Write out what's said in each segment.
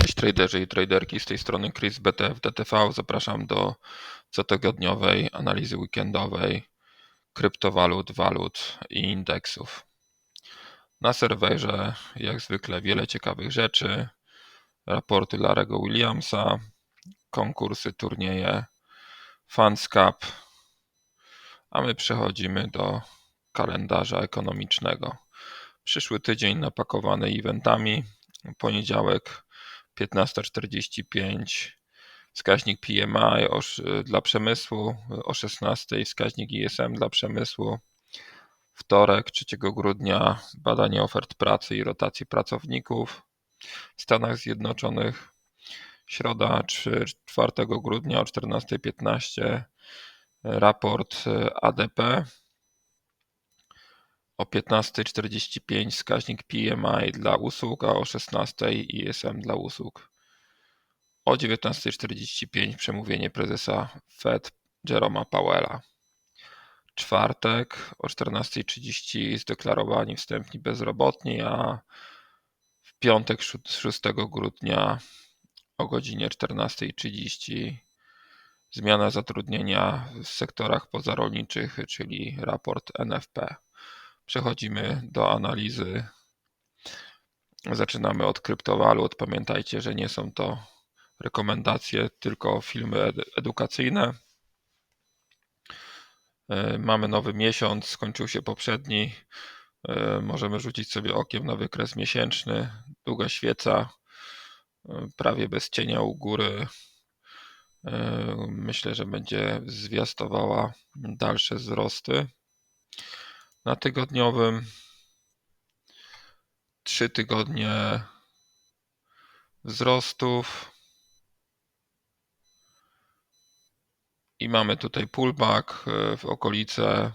Cześć traderzy i traderki, z tej strony Chris BTF DTV. Zapraszam do cotygodniowej analizy weekendowej kryptowalut, walut i indeksów. Na serwerze jak zwykle wiele ciekawych rzeczy, raporty Larego Williamsa, konkursy, turnieje, Funds Cup, a my przechodzimy do kalendarza ekonomicznego. Przyszły tydzień napakowany eventami. Poniedziałek 15.45 wskaźnik PMI dla przemysłu, o 16 wskaźnik ISM dla przemysłu. Wtorek 3 grudnia badanie ofert pracy i rotacji pracowników w Stanach Zjednoczonych. Środa 4 grudnia o 14.15 raport ADP. O 15.45 wskaźnik PMI dla usług, a o 16.00 ISM dla usług. O 19.45 przemówienie prezesa Fed Jeroma Powella. Czwartek o 14.30 zdeklarowani wstępni bezrobotni, a w piątek 6 grudnia o godzinie 14.30 zmiana zatrudnienia w sektorach pozarolniczych, czyli raport NFP. Przechodzimy do analizy. Zaczynamy od kryptowalut. Pamiętajcie, że nie są to rekomendacje, tylko filmy edukacyjne. E, mamy nowy miesiąc, skończył się poprzedni. E, możemy rzucić sobie okiem na wykres miesięczny. Długa świeca, e, prawie bez cienia u góry. Myślę, że będzie zwiastowała dalsze wzrosty na tygodniowym. Trzy tygodnie wzrostów. I mamy tutaj pullback e, w okolice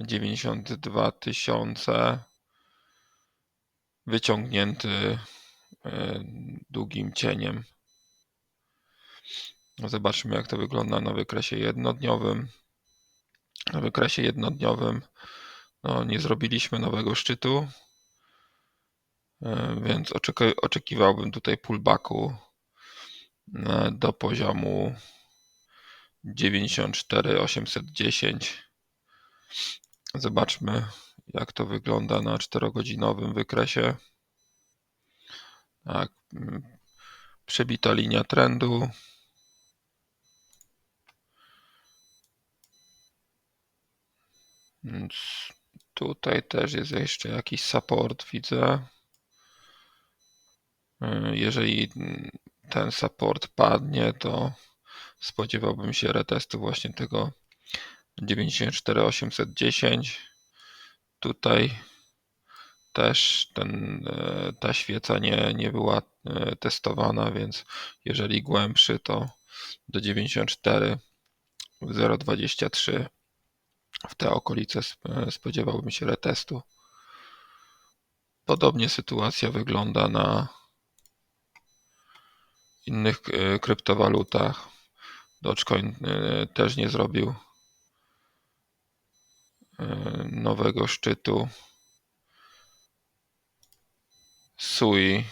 92 tysiące. Wyciągnięty e, długim cieniem. Zobaczmy, jak to wygląda na wykresie jednodniowym. Na wykresie jednodniowym no, nie zrobiliśmy nowego szczytu, e, więc oczekiwałbym tutaj pullbacku e, do poziomu 94,810. Zobaczmy, jak to wygląda na 4-godzinowym wykresie. Tak, mm, przebita linia trendu. Więc Tutaj też jest jeszcze jakiś support, widzę. E, jeżeli ten support padnie, to spodziewałbym się retestu właśnie tego 94810. Tutaj też ten, e, ta świeca nie, nie była e, testowana, więc jeżeli głębszy, to do 94 023 w te okolice spodziewałbym się retestu. Podobnie sytuacja wygląda na innych e, kryptowalutach. Dogecoin e, też nie zrobił e, nowego szczytu. Sui,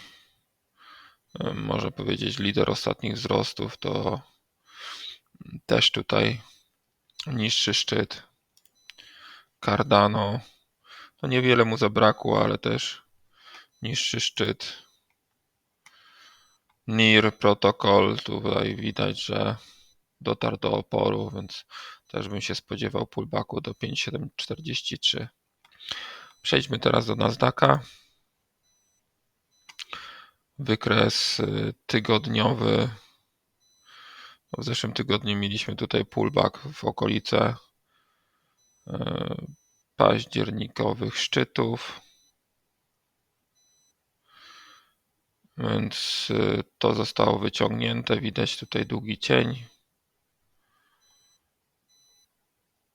można powiedzieć, lider ostatnich wzrostów, to też tutaj niższy szczyt. Cardano. No niewiele mu zabrakło, ale też niższy szczyt. NIR protokol, tutaj widać, że dotarł do oporu, więc też bym się spodziewał pullbacku do 5743. Przejdźmy teraz do Nasdaqa. Wykres y, tygodniowy. W zeszłym tygodniu mieliśmy tutaj pullback w okolice październikowych szczytów. Więc e, to zostało wyciągnięte. Widać tutaj długi cień.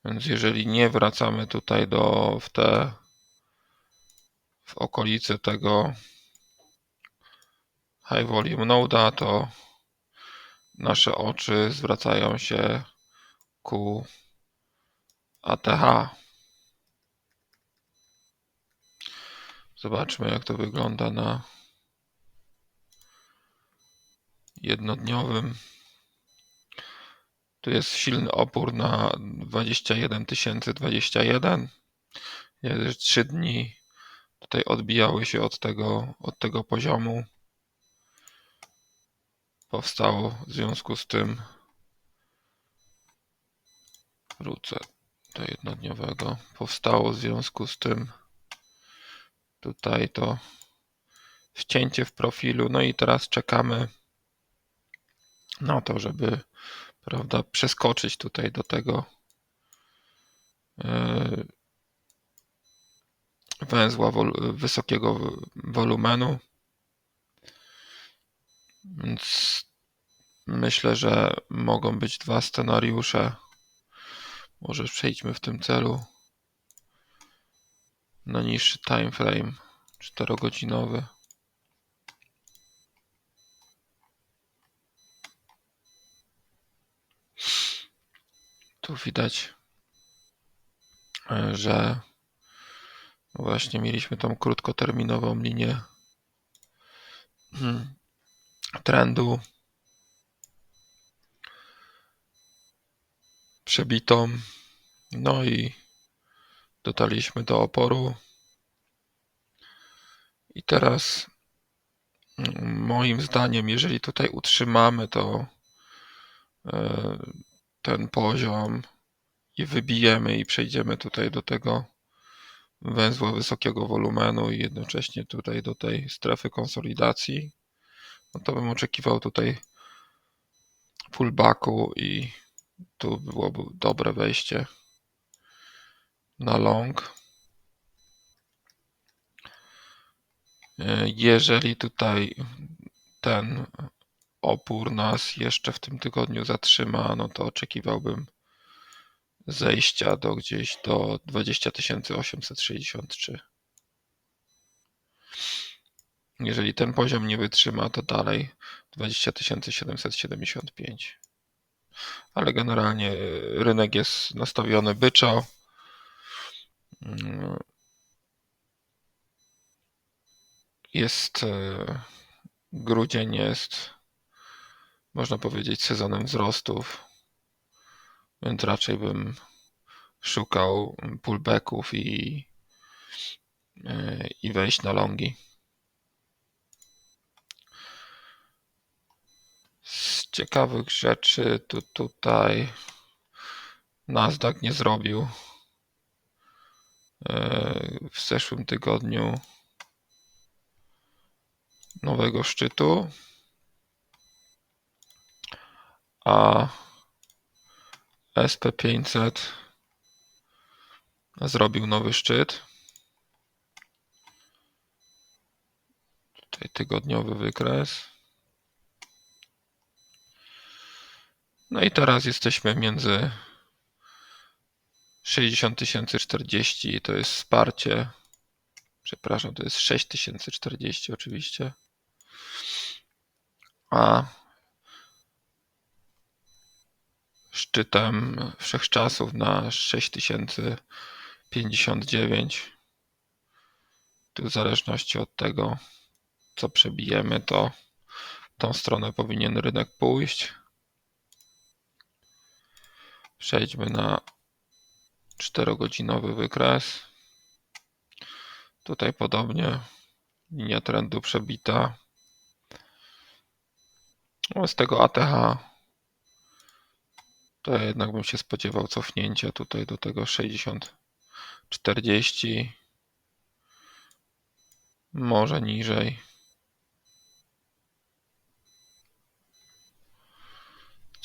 Więc jeżeli nie wracamy tutaj do w te w okolicy tego high volume noda, to nasze oczy zwracają się ku ATH. Zobaczmy, jak to wygląda na jednodniowym. Tu jest silny opór na 21 021. Jest 3 dni tutaj odbijały się od tego, od tego poziomu. Powstało w związku z tym wrócę do jednodniowego. Powstało w związku z tym tutaj to wcięcie w profilu. No i teraz czekamy na to, żeby prawda, przeskoczyć tutaj do tego e, węzła wol wysokiego wolumenu. Więc myślę, że mogą być dwa scenariusze. Może przejdźmy w tym celu na niższy time frame 4-godzinowy. Tu widać, e, że właśnie mieliśmy tą krótkoterminową linię hmm, trendu przebitą. No i dotarliśmy do oporu. I teraz mm, moim zdaniem, jeżeli tutaj utrzymamy to e, ten poziom i wybijemy i przejdziemy tutaj do tego węzła wysokiego wolumenu i jednocześnie tutaj do tej strefy konsolidacji, no to bym oczekiwał tutaj pullbacku i tu byłoby dobre wejście na long. Jeżeli tutaj ten opór nas jeszcze w tym tygodniu zatrzyma, no to oczekiwałbym zejścia do gdzieś do 20 863. Jeżeli ten poziom nie wytrzyma, to dalej 20 775. Ale generalnie rynek jest nastawiony byczo. Jest e, grudzień jest można powiedzieć sezonem wzrostów, więc raczej bym szukał pullbacków i, e, i wejść na longi. Z ciekawych rzeczy tu tutaj Nasdaq nie zrobił e, w zeszłym tygodniu nowego szczytu, a SP500 zrobił nowy szczyt. Tutaj tygodniowy wykres. No i teraz jesteśmy między 60 040 to jest wsparcie. Przepraszam, to jest 6040 oczywiście. A szczytem wszechczasów na 6059. Tu w zależności od tego, co przebijemy, to tą stronę powinien rynek pójść. Przejdźmy na 4-godzinowy wykres. Tutaj podobnie linia trendu przebita. No, z tego ATH to jednak bym się spodziewał cofnięcia tutaj do tego 60 40 może niżej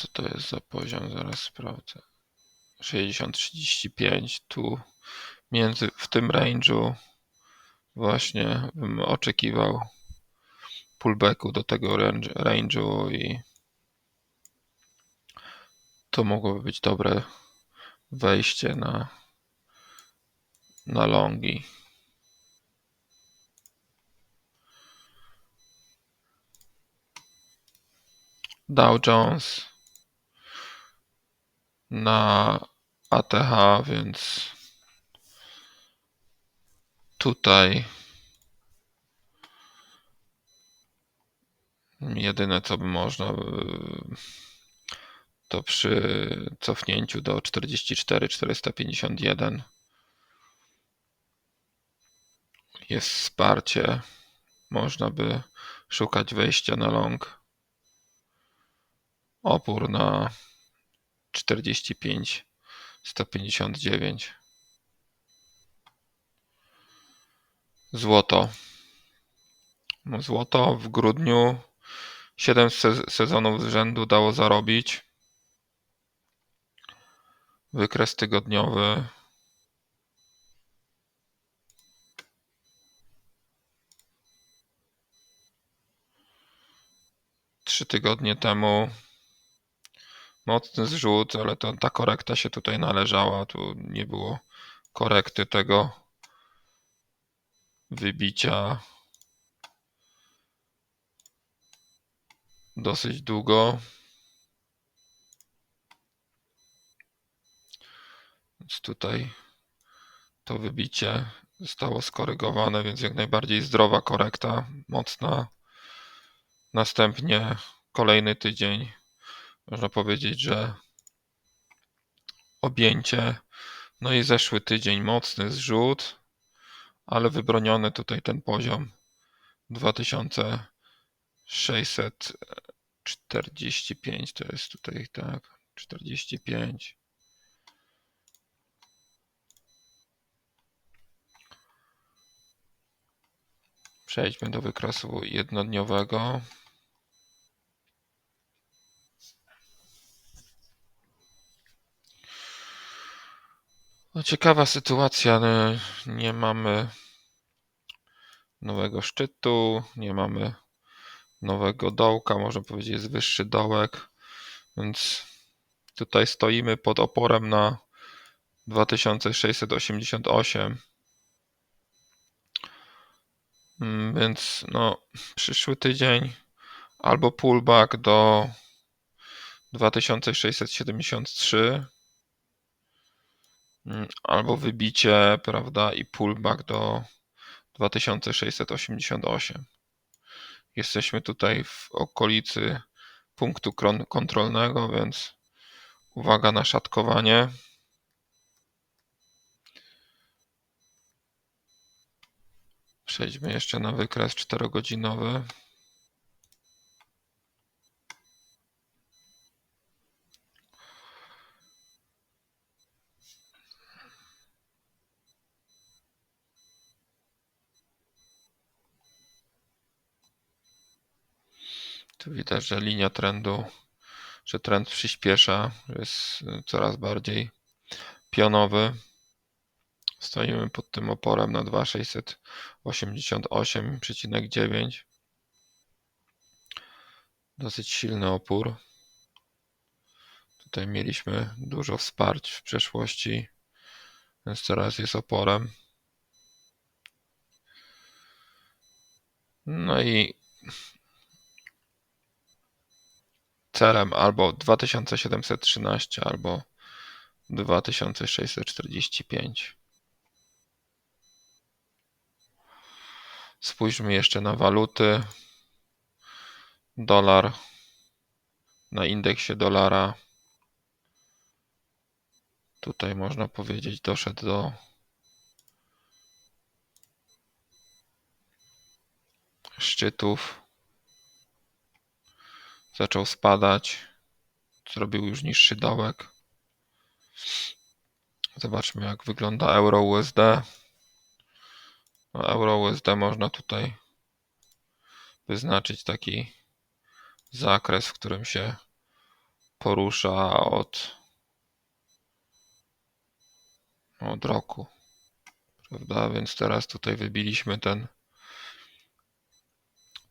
co to jest za poziom? Zaraz sprawdzę. 60 35 tu między w tym range'u właśnie bym oczekiwał pullbacku do tego range'u i to mogłoby być dobre wejście na, na longi. Dow Jones na ATH, więc tutaj Jedyne co by można y, to przy cofnięciu do 44 451 jest wsparcie. Można by szukać wejścia na long. Opór na 45 159. Złoto. Złoto w grudniu 7 se- sezonów z rzędu dało zarobić. Wykres tygodniowy. Trzy tygodnie temu mocny zrzut, ale to ta korekta się tutaj należała. Tu nie było korekty tego wybicia dosyć długo. Więc tutaj to wybicie zostało skorygowane, więc jak najbardziej zdrowa korekta, mocna. Następnie kolejny tydzień, można powiedzieć, że objęcie. No i zeszły tydzień mocny zrzut, ale wybroniony tutaj ten poziom 2645 to jest tutaj tak 45 Przejdźmy do wykresu jednodniowego. No, ciekawa sytuacja. no, Nie mamy nowego szczytu, nie mamy nowego dołka. Można powiedzieć, jest wyższy dołek, więc tutaj stoimy pod oporem na 2688. Mm, Więc no, przyszły tydzień albo pullback do 2673, mm, albo wybicie, prawda, i pullback do 2688. Jesteśmy tutaj w okolicy punktu kontrolnego, więc uwaga na szatkowanie. Przejdźmy jeszcze na wykres 4-godzinowy. Tu widać, że linia trendu, że trend przyspiesza, jest y, coraz bardziej pionowy. Stoimy pod tym oporem na 2688,9. Dosyć silny opór. Tutaj mieliśmy dużo wsparć w przeszłości, więc teraz jest oporem. No i celem albo 2713, albo 2645. Spójrzmy jeszcze na waluty. Dolar na indeksie dolara. Tutaj można powiedzieć doszedł do szczytów. Zaczął spadać. Zrobił już niższy dołek. Zobaczmy jak wygląda euro USD. No, euro USD można tutaj wyznaczyć taki zakres, w którym się porusza od, od roku. Prawda? Więc teraz tutaj wybiliśmy ten,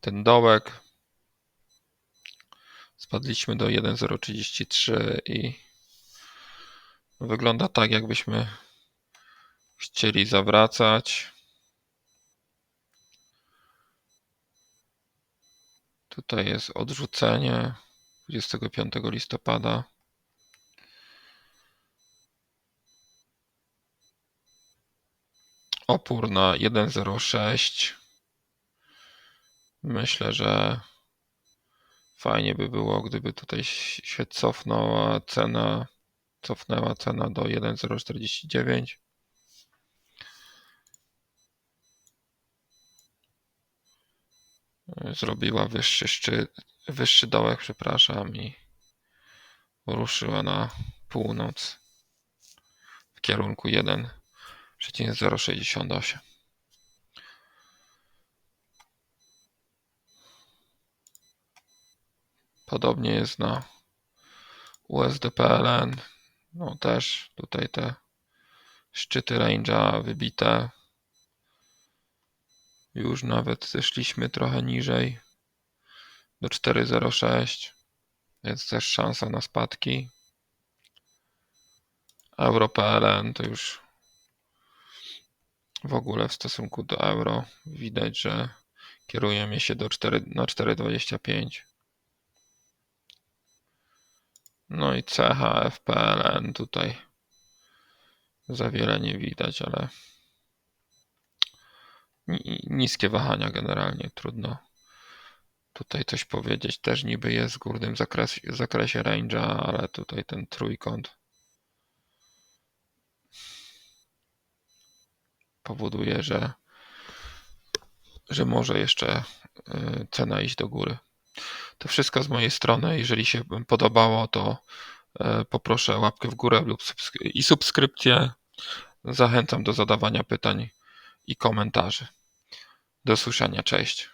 ten dołek. Spadliśmy do 1,033 i wygląda tak, jakbyśmy chcieli zawracać. Tutaj jest odrzucenie 25 listopada. Opór na 1,06. Myślę, że Fajnie by było, gdyby tutaj się cofnęła cena, cofnęła cena do 1,049. Zrobiła wyższy szczyt, wyższy dołek, przepraszam, i ruszyła na północ w kierunku 1,068. Podobnie jest na USD-PLN. No też tutaj te szczyty range'a wybite. Już nawet zeszliśmy trochę niżej do 4,06, więc też szansa na spadki. Euro-PLN to już w ogóle w stosunku do euro widać, że kierujemy się do 4, na 4,25. No i CHF PLN tutaj za wiele nie widać, ale ni- niskie wahania generalnie, trudno tutaj coś powiedzieć. Też niby jest w górnym zakres, zakresie range'a, ale tutaj ten trójkąt powoduje, że, że może jeszcze y, cena iść do góry. To wszystko z mojej strony. Jeżeli się podobało, to y, poproszę łapkę w górę lub subskry- i subskrypcję. Zachęcam do zadawania pytań i komentarzy. Do usłyszenia, cześć.